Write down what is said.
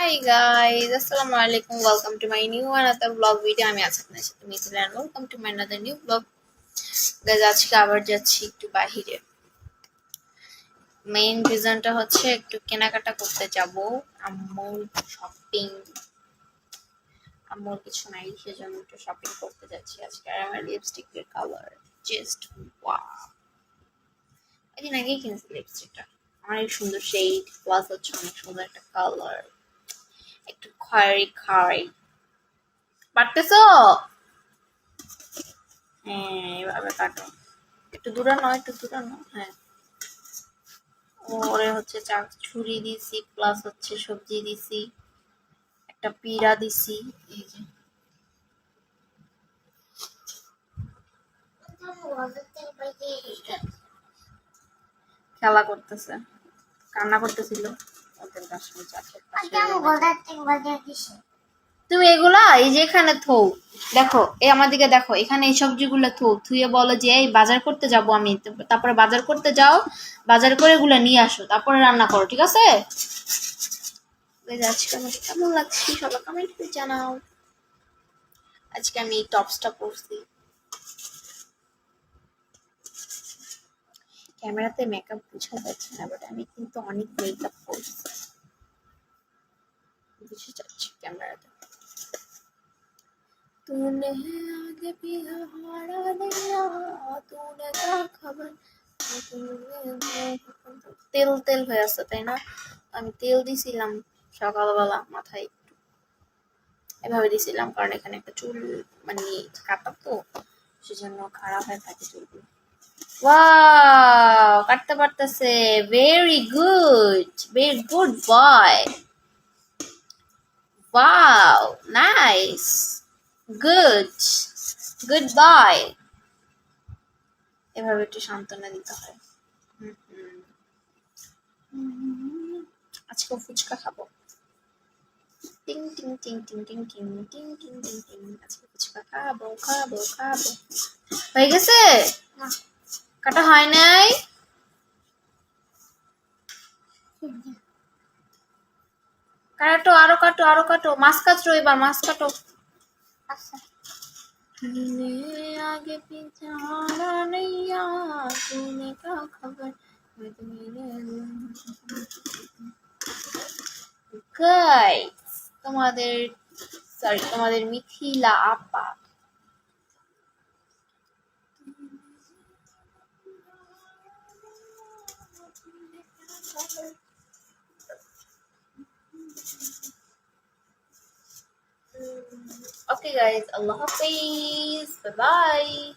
High guys আসসালামু আলাইকুম welcome to my new another blog video আমি আছি আপনার সাথে Mithil and welcome to my another new blog guys আজকে আবার যাচ্ছি একটু বাহিরে। মেইন রিজনটা হচ্ছে একটু কেনাকাটা করতে যাব। আম্মুর শপিং আম্মুর কিছু নাই, সেজন্য একটু শপিং করতে যাচ্ছি আজকে। আর আমার লিপস্টিকের কালার জাস্ট ওয়াও এদিন আগেই কিনেছি লিপস্টিকটা অনেক সুন্দর শেড প্লাস হচ্ছে অনেক সুন্দর একটা কালার একটু খয়েরি খয়েরি। পারতেছ হ্যাঁ এভাবে কাটো। একটু দূরানো একটু দূরানো হ্যাঁ। ওরে হচ্ছে চা, ছুরি দিছি প্লাস হচ্ছে সবজি দিছি, একটা পিড়া দিছি, এই যে। খেলা করতেছে, কান্না করতেছিল। তুমি এগুলা এই যে এখানে থো দেখো এই আমার দিকে দেখো এখানে এই সবজিগুলো থো থুয়ে বলো যে এই বাজার করতে যাব আমি তারপরে বাজার করতে যাও বাজার করে এগুলো নিয়ে আসো তারপরে রান্না করো ঠিক আছে? আজকে আমাকে কেমন লাগছে সবাই কমেন্ট করে জানাও। আজকে আমি এই টপসটা পরছি। ক্যামেরাতে মেকআপ বোঝা যাচ্ছে না বাট আমি কিন্তু অনেক মেকআপ করছি বুঝে যাচ্ছে ক্যামেরাতে तूने आगे भी हारा नहीं तूने क्या खबर তেল তেল হয়ে আছে তাই না আমি তেল দিছিলাম সকালবেলা মাথায় একটু এভাবে দিছিলাম কারণ এখানে একটা চুল মানে কাটা তো সেজন্য খারাপ হয়ে থাকে চুলগুলো ওয়াও কাটতে পারতেছে very good very good boy nice good good boy এভাবে একটু সান্ত্বনা দিতে হয় আজকে ফুচকা খাব টিং টিং টিং টিং টিং টিং টিং টিং টিং টিং আজকে ফুচকা খাব খাব খাব হয়ে গেছে কাটা হয় নাই কাটো আরও কাটো আরও কাটো মাছ কাটো এবার মাছ কাটো। আচ্ছা। আগে পিছাড়া নাইয়া তুমি কা খবর গাইস তোমাদের সরি তোমাদের মিথিলা আপা। Thank you. Okay guys, Allah Hafiz. Bye bye.